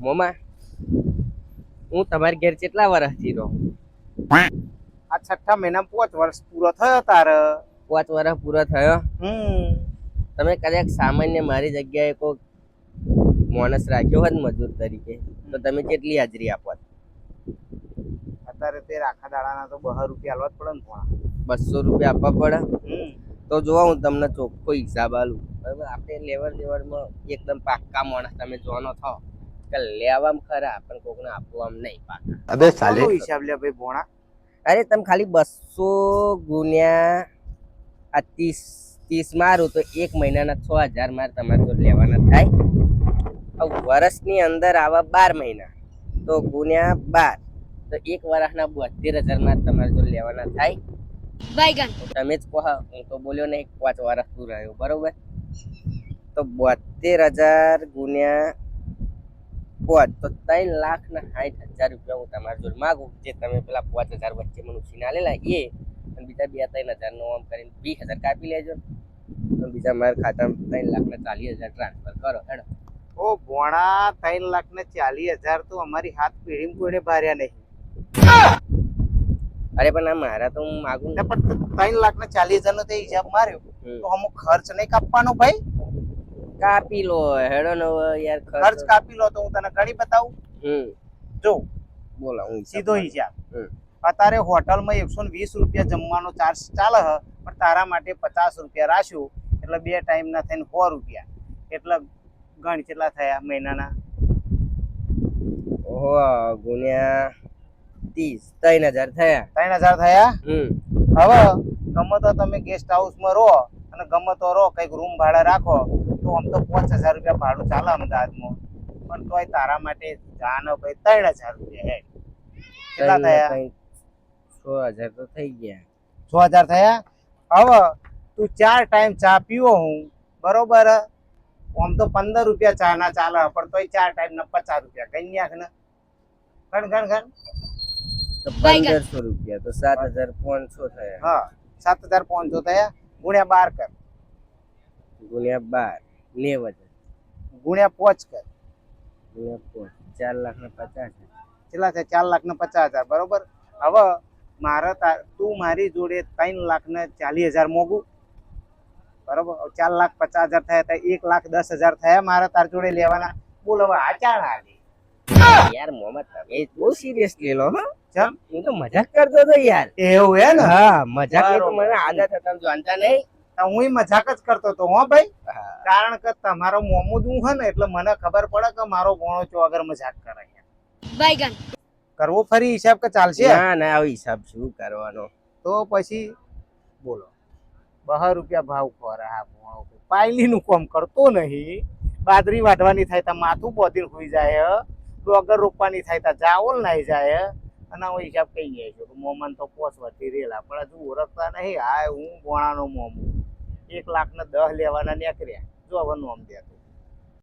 મોમા હું તમારી ઘેર કેટલા વર્ષથી રહું? આ છઠ્ઠા મહિના પાંચ વર્ષ પૂરો થયો તારે. પાંચ વર્ષ પૂરો થયો? હમ. તમે કદાચ સામાન્ય મારી જગ્યાએ કોઈ માણસ રાખ્યો હોત મજૂર તરીકે તો તમે કેટલી હાજરી આપો અત્યારે તે આખા દાડાના તો બહાર રૂપિયા આલવા જ પડે ને ભોણા બસો રૂપિયા આપવા પડે? તો જોવા હું તમને ચોખ્ખો હિસાબ આલું બરાબર આપણે લેવડ દેવડમાં એકદમ પાક્કા માણસ તમે જોવાનો થો કે લેવામ ખરા પણ કોકને આપવામ નહીં પાકા અબે સાલે હિસાબ લે ભાઈ ભોણા? અરે તમે ખાલી બસો ગુણ્યા આ ત્રીસ ત્રીસ મારું તો એક મહિનાના છ હજાર માર તમારે તો લેવાના થાય. હવે વર્ષની અંદર આવા બાર મહિના તો ગુણ્યા બાર તો એક વર્ષના બોતેર હજાર માર તમારે જો લેવાના થાય. બાયગન તમે જ કહો હું તો બોલ્યો નહીં પાંચ વર્ષ તું રહ્યો બરોબર? તો બોતેર હજાર ગુણ્યા પાંચ તો ત્રણ લાખ ને સાઠ હજાર રૂપિયા હું તમારા જોડે માગું જે તમે પેલા પાંચ હજાર વચ્ચે મને ઉછીને લેલા એ. અને બીજા બે ત્રણ હજાર નો આમ કરીને વીસ હજાર કાપી લેજો. અને બીજા મારા ખાતામાં ત્રણ લાખ ને ચાલીસ હજાર ટ્રાન્સફર કરો હેડો. ઓ ભોણા ત્રણ લાખ ને ચાલીસ હજાર તો અમારી હાથ પેઢી કોઈને ભાર્યા નહીં. અરે પણ આ મારા તો હું માગું ને પણ ત્રણ લાખ ને ચાલીસ હજાર નો તે હિસાબ માર્યો. તો અમુક ખર્ચ નહીં કાપવાનો ભાઈ. કાપી લો હેડો નો યાર ખર્ચ. કાપી લો તો હું તને ઘણી બતાવું. હમ. જો બોલો હું સીધો હિસાબ. અત્યારે હોટલમાં એકસો વીસ રૂપિયા જમવાનો ચાર્જ ચાલે હ પણ તારા માટે પચાસ રૂપિયા રાખ્યું એટલે બે ટાઈમ ના થઈને સો રૂપિયા. એટલે ગણ કેટલા થયા મહિનાના? ઓહો ગુણ્યા ત્રીસ ત્રણ હજાર થયા. ત્રણ હજાર થયા? હવે ગમે તો તમે ગેસ્ટ હાઉસમાં રહો અને ગમે તો રહો કંઈક રૂમ ભાડે રાખો તો આમ તો પાંચ હજાર રૂપિયા ભાડું ચાલે અમદાવાદમાં. પણ તોય તારા માટે જાનો ભાઈ ત્રણ હજાર રૂપિયા હે. કેટલા થયા? છ હજાર તો થઈ ગયા. છ હજાર થયા? હવે તું ચાર ટાઈમ ચા પીવો હું બરોબર? આમ તો પંદર રૂપિયા ચા ના ચાલે પણ તોય ચાર ટાઈમ ના પચાસ રૂપિયા કઈ નાખ ને. ગણ ગણ ગણ. પંદરસો રૂપિયા તો સાત હજાર પાંચસો થયા. હા સાત હજાર પાંચસો થયા. ગુણ્યા બાર કર. ગુણ્યા બાર. નેવ હજાર. ગુણ્યા પોચ કર. ગુણ્યા પાંચ ચાર લાખ ને પચાસ હજાર. કેટલા છે ચાર લાખ ને પચાસ હજાર બરોબર? હવે મારા તાર- તું મારી જોડે ત્રણ લાખ ને ચાલીસ હજાર મોગું. બરોબર? ચાર લાખ પચાસ હજાર થયા તો એક લાખ દસ હજાર થયા મારા તાર જોડે લેવાના. બોલ હવે આ ચાર આલી. યાર મોહમ્મદ તમે બહુ સિરિયસ લો હો. ચમ? હું તો મજાક કરતો હતો યાર. એવું હે ને? હા મજાક તો મને આદત હતા જાણતા નહીં. હું મજાક જ કરતો હતો હો ભાઈ. હા. કારણ કે તમારો મોમો હું હે ને એટલે મને ખબર પડે કે મારો ભોણો ચોગર મજાક કરે છે. Baigan. કરવો ફરી હિસાબ કે ચાલશે? ના ના આવો હિસાબ શું કરવાનો? તો પછી બોલો. બહાર રૂપિયા ભાવ ખોરા હા ભોણો પાયલી નું કામ કરતો નહીં. બાદરી વાઢવાની થાય તો માથું બોધીને હોઈ જાય. ડોગર રોપવાની થાય તો જાવલ નાઈ જાય. અને આવો હિસાબ કહી જાય છે મોમન તો પોસ વધી રેલા પણ હજુ ઓળખતા નહીં. હા હું ભોણાનો મોમો. એક લાખ ને દસ લેવાના નીકળ્યા જોવાનું આમ નોમ દે તું.